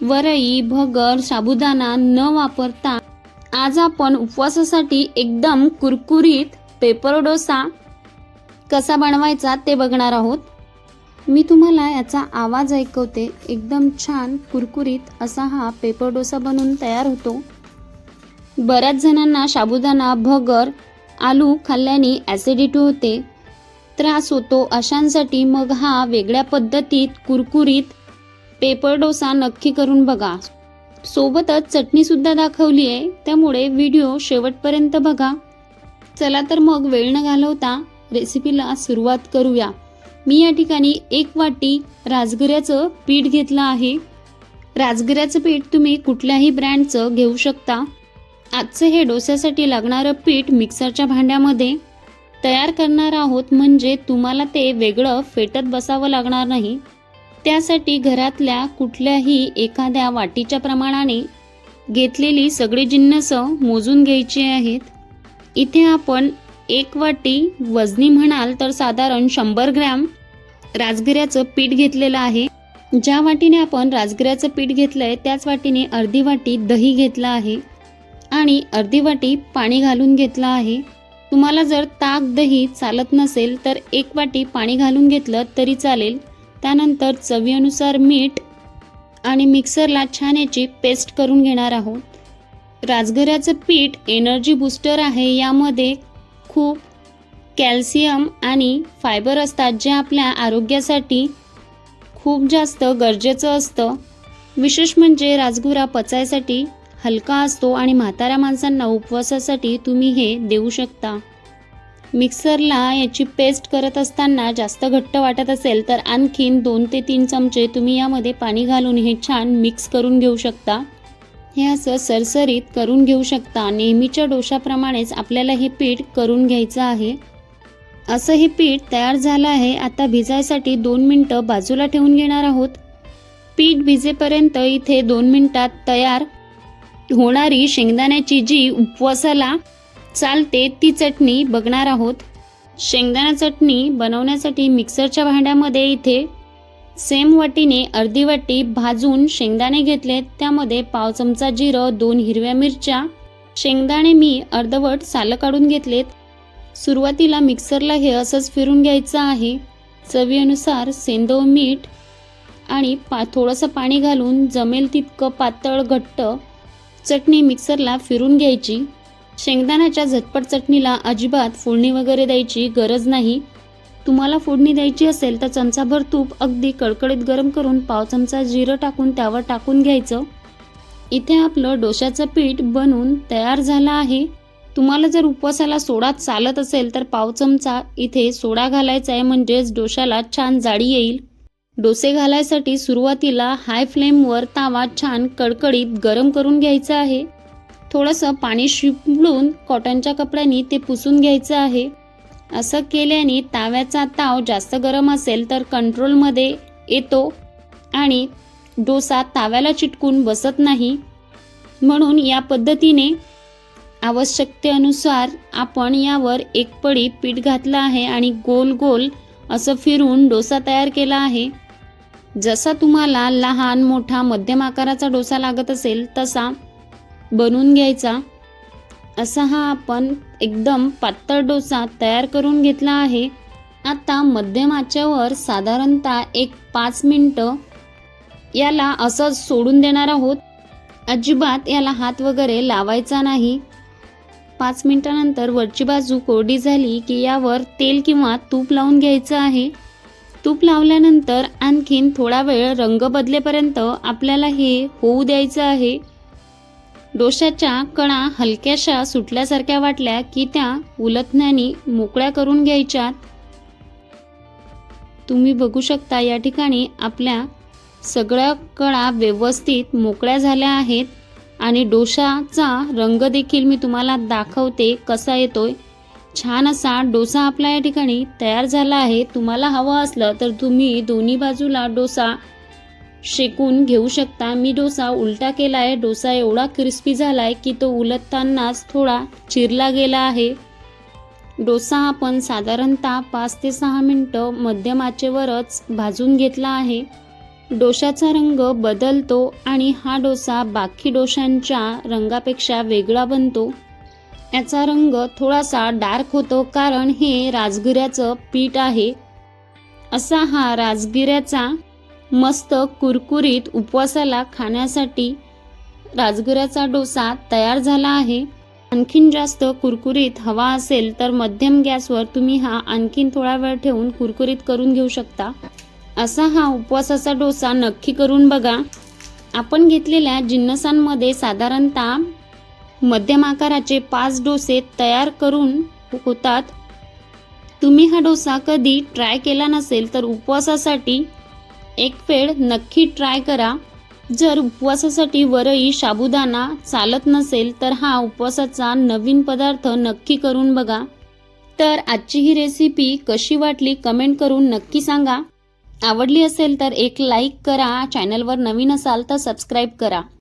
वरई भगर साबुदाणा न वापरता आज आपण उपवासासाठी एकदम कुरकुरीत पेपर डोसा कसा बनवायचा ते बघणार आहोत. मी तुम्हाला याचा आवाज ऐकवते. एकदम छान कुरकुरीत असा हा पेपर डोसा बनवून तयार होतो. बऱ्याच जणांना साबुदाणा भगर आलू खाल्ल्याने ॲसिडिटी होते. त्रास होतो अशांसाठी मग हा वेगळ्या पद्धतीत कुरकुरीत पेपर डोसा नक्की करून बघा. सोबतच चटणीसुद्धा दाखवली आहे. त्यामुळे व्हिडिओ शेवटपर्यंत बघा. चला तर मग वेळ न घालवता रेसिपीला सुरुवात करूया. मी या ठिकाणी एक वाटी राजगिऱ्याचं पीठ घेतलं आहे. राजगिऱ्याचं पीठ तुम्ही कुठल्याही ब्रँडचं घेऊ शकता. आजचं हे डोस्यासाठी लागणारं पीठ मिक्सरच्या भांड्यामध्ये तयार करणार आहोत. म्हणजे तुम्हाला ते वेगळं फेटत बसावं लागणार नाही. त्यासाठी घरातल्या कुठल्याही एखाद्या वाटीच्या प्रमाणाने घेतलेली सगळी जिन्नस मोजून घ्यायची आहेत. इथे आपण एक वाटी वजनी म्हणाल तर साधारण शंभर ग्रॅम राजगिऱ्याचं पीठ घेतलेलं आहे. ज्या वाटीने आपण राजगिऱ्याचं पीठ घेतलं आहे त्याच वाटीने अर्धी वाटी दही घेतलं आहे आणि अर्धी वाटी पाणी घालून घेतलं आहे. तुम्हाला जर ताक दही चालत नसेल तर एक वाटी पाणी घालून घेतलं तरी चालेल. त्यानंतर चवीनुसार मीठ आणि मिक्सरला छान याची पेस्ट करून घेणार आहोत. राजगिऱ्याचं पीठ एनर्जी बूस्टर आहे. यामध्ये खूप कॅल्शियम आणि फायबर असतात जे आपल्या आरोग्यासाठी खूप जास्त गरजेचं असतं. विशेष म्हणजे राजगुरा पचायसाठी हलका असतो आणि म्हाताऱ्या माणसांना उपवासासाठी तुम्ही हे देऊ शकता. मिक्सरला याची पेस्ट करत असताना जास्त घट्ट वाटत असेल तर आणखीन दोन ते तीन चमचे तुम्ही यामध्ये पाणी घालून हे छान मिक्स करून घेऊ शकता. हे असं सरसरीत करून घेऊ शकता. नेहमीच्या डोशाप्रमाणेच आपल्याला हे पीठ करून घ्यायचं आहे. असं हे पीठ तयार झालं आहे. आता भिजायसाठी दोन मिनटं बाजूला ठेवून घेणार आहोत. पीठ भिजेपर्यंत इथे दोन मिनटात तयार होणारी शेंगदाण्याची जी उपवासाला चालते ती चटणी बघणार आहोत. शेंगदाणा चटणी बनवण्यासाठी मिक्सरच्या भांड्यामध्ये इथे सेम वाटीने अर्धी वाटी भाजून शेंगदाणे घेतले त्यामध्ये पाव चमचा जिरं दोन हिरव्या मिरच्या शेंगदाणे मी अर्धवट सालं काढून घेतलेत. सुरुवातीला मिक्सरला हे असंच फिरून घ्यायचं आहे. चवीनुसार सेंदव मीठ आणि पा थोडंसं पाणी घालून जमेल तितकं पातळ घट्ट चटणी मिक्सरला फिरून घ्यायची. शेंगदाण्याच्या झटपट चटणीला अजिबात फोडणी वगैरे द्यायची गरज नाही. तुम्हाला फोडणी द्यायची असेल तर चमचाभर तूप अगदी कडकडीत गरम करून पाव चमचा जिरं टाकून त्यावर टाकून घ्यायचं. इथे आपलं डोशाचं पीठ बनून तयार झालं आहे. तुम्हाला जर उपवासाला सोडा चालत असेल तर पाव चमचा इथे सोडा घालायचा आहे म्हणजेच डोशाला छान जाडी येईल. डोसे घालायसाठी सुरुवातीला हाय फ्लेमवर तावा छान कडकडीत गरम करून घ्यायचा आहे. थोडंसं पाणी शिंपडून कॉटनच्या कपड्याने ते पुसून घ्यायचं आहे. असं केल्याने ताव्याचा ताव जास्त गरम असेल तर कंट्रोलमध्ये येतो आणि डोसा ताव्याला चिटकून बसत नाही. म्हणून या पद्धतीने आवश्यकतेनुसार आपण यावर एक पडी पीठ घातलं आहे आणि गोल गोल असं फिरून डोसा तयार केला आहे. जसा तुम्हाला लहान मोठा मध्यम आकाराचा डोसा लागत असेल तसा बनवून घ्यायचा. असा हा आपण एकदम पातळ डोसा तयार करून घेतला आहे. आता मध्यम साधारणतः एक पाच मिनटं याला असं सोडून देणार आहोत. अजिबात याला हात वगैरे लावायचा नाही. पाच मिनटानंतर वरची बाजू कोरडी झाली की यावर तेल किंवा तूप लावून घ्यायचं आहे. तूप लावल्यानंतर आणखीन थोडा वेळ रंग बदलेपर्यंत आपल्याला हे होऊ द्यायचं आहे. डोशाच्या कणा हलक्याशा सुटल्यासारख्या वाटल्या की त्या उलथण्याने मोकळ्या करून घ्यायच्यात. तुम्ही बघू शकता या ठिकाणी आपल्या सगळ्या कळा व्यवस्थित मोकळ्या झाल्या आहेत आणि डोशाचा रंग देखील मी तुम्हाला दाखवते कसा येतोय. छान असा डोसा आपला या ठिकाणी तयार झाला आहे. तुम्हाला हवं असलं तर तुम्ही दोन्ही बाजूला डोसा शेकून घेऊ शकता. मी डोसा उलटा केला आहे डोसा एवढा क्रिस्पी झाला आहे की तो उलटतानाच थोडा चिरला गेला आहे. डोसा आपण साधारणतः पाच ते सहा मिनटं मध्यम आचेवरच भाजून घेतला आहे. डोशाचा रंग बदलतो आणि हा डोसा बाकी डोशांच्या रंगापेक्षा वेगळा बनतो. याचा रंग थोडासा डार्क होतो कारण हे राजगिऱ्याचं पीठ आहे. असा हा राजगिऱ्याचा मस्त कुरकुरीत उपवासाला खाण्यासाठी राजगिराचा डोसा तयार झाला आहे. आणखीन जास्त कुरकुरीत हवा असेल तर मध्यम गॅसवर तुम्ही हा आणखीन थोडा वेळ ठेवून कुरकुरीत करून घेऊ शकता. असा हा उपवासाचा डोसा नक्की करून बघा. आपण घेतलेल्या जिन्नसांमध्ये साधारणतः मध्यम आकाराचे पाच डोसे तयार करून होतात. तुम्ही हा डोसा कधी ट्राय केला नसेल तर उपवासासाठी एक वेळ नक्की ट्राय करा. जर उपवासासाठी वरई साबुदाणा चालत नसेल तर हा उपवासाचा नवीन पदार्थ नक्की करून बघा. तर आजची ही रेसिपी कशी वाटली कमेंट करून नक्की सांगा. आवडली असेल तर एक लाईक करा. चॅनलवर नवीन असाल तर सबस्क्राईब करा.